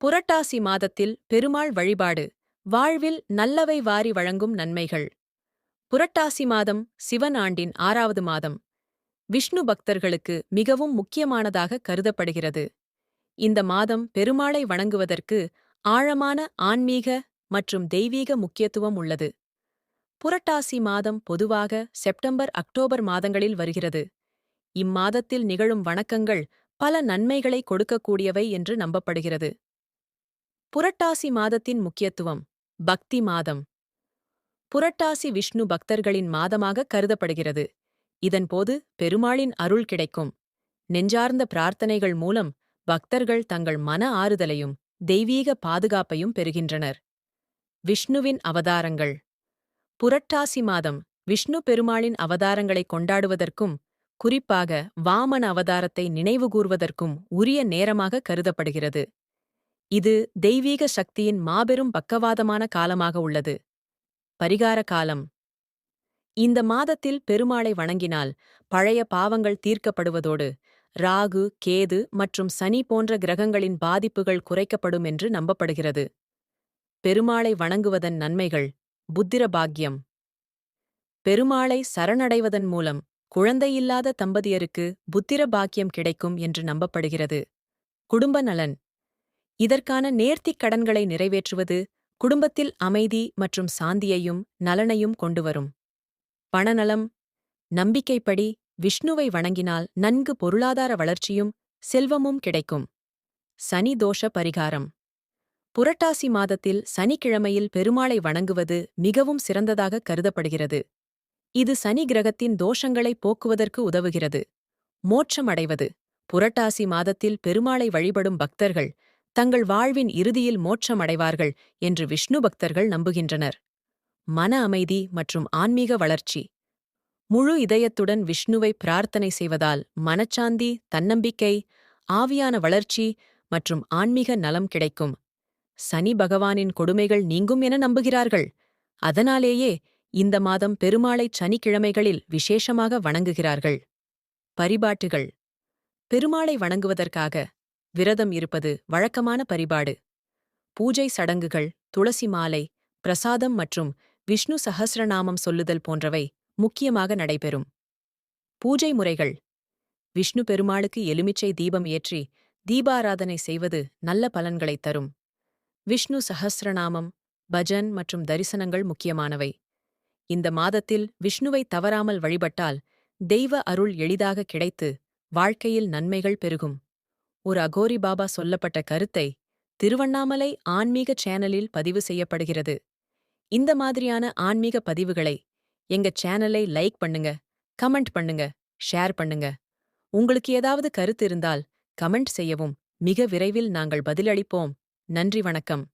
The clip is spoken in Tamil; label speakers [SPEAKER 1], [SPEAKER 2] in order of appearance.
[SPEAKER 1] புரட்டாசி மாதத்தில் பெருமாள் வழிபாடு வாழ்வில் நல்லவை வாரி வழங்கும் நன்மைகள். புரட்டாசி மாதம் சிவன் ஆண்டின் ஆறாவது மாதம். விஷ்ணு பக்தர்களுக்கு மிகவும் முக்கியமானதாக கருதப்படுகிறது. இந்த மாதம் பெருமாளை வணங்குவதற்கு ஆழமான ஆன்மீக மற்றும் தெய்வீக முக்கியத்துவம் உள்ளது. புரட்டாசி மாதம் பொதுவாக செப்டம்பர் அக்டோபர் மாதங்களில் வருகிறது. இம்மாதத்தில் நிகழும் வணக்கங்கள் பல நன்மைகளை கொடுக்கக்கூடியவை என்று நம்பப்படுகிறது. புரட்டாசி மாதத்தின் முக்கியத்துவம் பக்தி மாதம். புரட்டாசி விஷ்ணு பக்தர்களின் மாதமாக கருதப்படுகிறது. இதன்போது பெருமாளின் அருள் கிடைக்கும். நெஞ்சார்ந்த பிரார்த்தனைகள் மூலம் பக்தர்கள் தங்கள் மன ஆறுதலையும் தெய்வீக பாதுகாப்பையும் பெறுகின்றனர். விஷ்ணுவின் அவதாரங்கள். புரட்டாசி மாதம் விஷ்ணு பெருமாளின் அவதாரங்களை கொண்டாடுவதற்கும் குறிப்பாக வாமன அவதாரத்தை நினைவுகூர்வதற்கும் உரிய நேரமாக கருதப்படுகிறது. இது தெய்வீக சக்தியின் மாபெரும் பக்கவாதமான காலமாக உள்ளது. பரிகார காலம். இந்த மாதத்தில் பெருமாளை வணங்கினால் பழைய பாவங்கள் தீர்க்கப்படுவதோடு ராகு கேது மற்றும் சனி போன்ற கிரகங்களின் பாதிப்புகள் குறைக்கப்படும் என்று நம்பப்படுகிறது. பெருமாளை வணங்குவதன் நன்மைகள் புத்திர பாக்கியம். பெருமாளை சரணடைவதன் மூலம் குழந்தையில்லாத தம்பதியருக்கு புத்திர பாக்கியம் கிடைக்கும் என்று நம்பப்படுகிறது. குடும்ப நலன். இதற்கான நேர்த்திக் கடன்களை நிறைவேற்றுவது குடும்பத்தில் அமைதி மற்றும் சாந்தியையும் நலனையும் கொண்டுவரும். பணநலம் நம்பிக்கைப்படி விஷ்ணுவை வணங்கினால் நன்கு பொருளாதார வளர்ச்சியும் செல்வமும் கிடைக்கும். சனி தோஷ பரிகாரம். புரட்டாசி மாதத்தில் சனிக்கிழமையில் பெருமாளை வணங்குவது மிகவும் சிறந்ததாக கருதப்படுகிறது. இது சனி கிரகத்தின் தோஷங்களை போக்குவதற்கு உதவுகிறது. மோட்சம் அடைவது புரட்டாசி மாதத்தில் பெருமாளை வழிபடும் பக்தர்கள் தங்கள் வாழ்வின் இறுதியில் மோட்சம் அடைவார்கள் என்று விஷ்ணு பக்தர்கள் நம்புகின்றனர். மன அமைதி மற்றும் ஆன்மீக வளர்ச்சி. முழு இதயத்துடன் விஷ்ணுவை பிரார்த்தனை செய்வதால் மனச்சாந்தி தன்னம்பிக்கை ஆவியான வளர்ச்சி மற்றும் ஆன்மீக நலம் கிடைக்கும். சனி பகவானின் கொடுமைகள் நீங்கும் என நம்புகிறார்கள். அதனாலேயே இந்த மாதம் பெருமாளை சனிக்கிழமைகளில் விசேஷமாக வணங்குகிறார்கள். பரிபாட்டுகள். பெருமாளை வணங்குவதற்காக விரதம் இருப்பது வழக்கமான பரிபாடு. பூஜை சடங்குகள் துளசி மாலை பிரசாதம் மற்றும் விஷ்ணு சஹசிரநாமம் சொல்லுதல் போன்றவை முக்கியமாக நடைபெறும். பூஜை முறைகள். விஷ்ணு பெருமாளுக்கு எலுமிச்சை தீபம் ஏற்றி தீபாராதனை செய்வது நல்ல பலன்களைத் தரும். விஷ்ணு சஹசிரநாமம் பஜன் மற்றும் தரிசனங்கள் முக்கியமானவை. இந்த மாதத்தில் விஷ்ணுவை தவறாமல் வழிபட்டால் தெய்வ அருள் எளிதாக கிடைத்து வாழ்க்கையில் நன்மைகள் பெருகும். ஒரு அகோரி பாபா சொல்லப்பட்ட கருத்தை திருவண்ணாமலை ஆன்மீக சேனலில் பதிவு செய்யப்படுகிறது. இந்த மாதிரியான ஆன்மீக பதிவுகளை எங்க சேனலை லைக் பண்ணுங்க கமெண்ட் பண்ணுங்க ஷேர் பண்ணுங்க. உங்களுக்கு ஏதாவது கருத்து இருந்தால் கமெண்ட் செய்யவும் மிக விரைவில் நாங்கள் பதிலளிப்போம். நன்றி வணக்கம்.